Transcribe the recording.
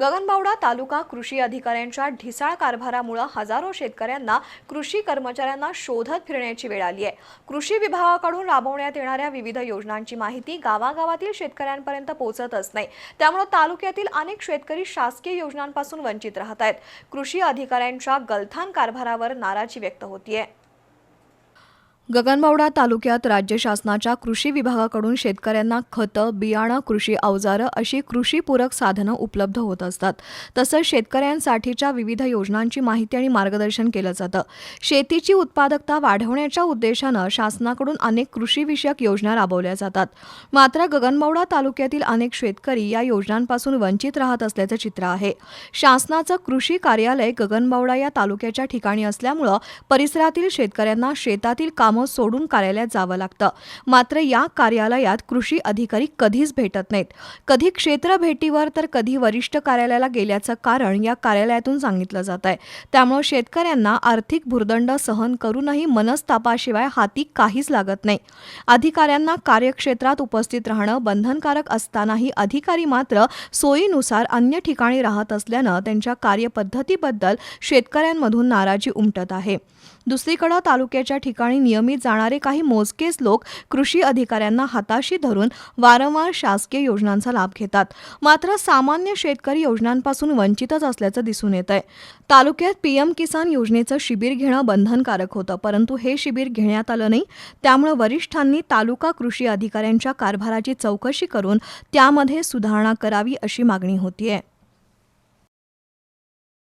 गगनबावडा तालुका कृषी अधिकाऱ्यांच्या ढिसाळ कारभारामुळे हजारो शेतकऱ्यांना कृषी कर्मचाऱ्यांना शोधत फिरण्याची वेळ आली आहे. कृषी विभागाकडून राबवण्यात येणाऱ्या विविध योजनांची माहिती गावागावातील शेतकऱ्यांपर्यंत पोहोचतच नाही. त्यामुळे तालुक्यातील अनेक शेतकरी शासकीय योजनांपासून वंचित राहत आहेत. कृषी अधिकाऱ्यांच्या गलथान कारभारावर नाराजी व्यक्त होतीये. गगनबावडा तालुक्यात राज्य शासनाच्या कृषी विभागाकडून शेतकऱ्यांना खतं बियाणं कृषी अवजारं अशी कृषीपूरक साधनं उपलब्ध होत असतात. तसंच शेतकऱ्यांसाठीच्या विविध योजनांची माहिती आणि मार्गदर्शन केलं जातं. शेतीची उत्पादकता वाढवण्याच्या उद्देशानं शासनाकडून अनेक कृषीविषयक योजना राबवल्या जातात. मात्र गगनबावडा तालुक्यातील अनेक शेतकरी या योजनांपासून वंचित राहत असल्याचं चित्र आहे. शासनाचं कृषी कार्यालय गगनबावडा या तालुक्याच्या ठिकाणी असल्यामुळं परिसरातील शेतकऱ्यांना शेतातील कामं सोडून कार्यालयात जावं लागतं. मात्र या कार्यालयात कृषी अधिकारी कधीच भेटत नाहीत. कधी क्षेत्र भेटीवर तर कधी वरिष्ठ कार्यालयाला गेल्याचं कारण या कार्यालयातून सांगितलं जात आहे. त्यामुळे शेतकऱ्यांना आर्थिक भुर्दंड सहन करूनही मनस्तापाशिवाय हाती काहीच लागत नाही. अधिकाऱ्यांना कार्यक्षेत्रात उपस्थित राहणं बंधनकारक असतानाही अधिकारी मात्र सोयीनुसार अन्य ठिकाणी राहत असल्यानं त्यांच्या कार्यपद्धतीबद्दल शेतकऱ्यांमधून नाराजी उमटत आहे. दुसरीकडे तालुक्याच्या ठिकाणी नियमित जाणारे काही मोजकेच लोक कृषी अधिकाऱ्यांना हाताशी धरून वारंवार शासकीय योजनांचा लाभ घेतात. मात्र सामान्य शेतकरी योजनांपासून वंचितच असल्याचं दिसून येत आहे तालुक्यात पीएम किसान योजनेचं शिबिर घेणं बंधनकारक होतं परंतु हे शिबिर घेण्यात आलं नाही. त्यामुळे वरिष्ठांनी तालुका कृषी अधिकाऱ्यांच्या कारभाराची चौकशी करून त्यामध्ये सुधारणा करावी अशी मागणी होतीये.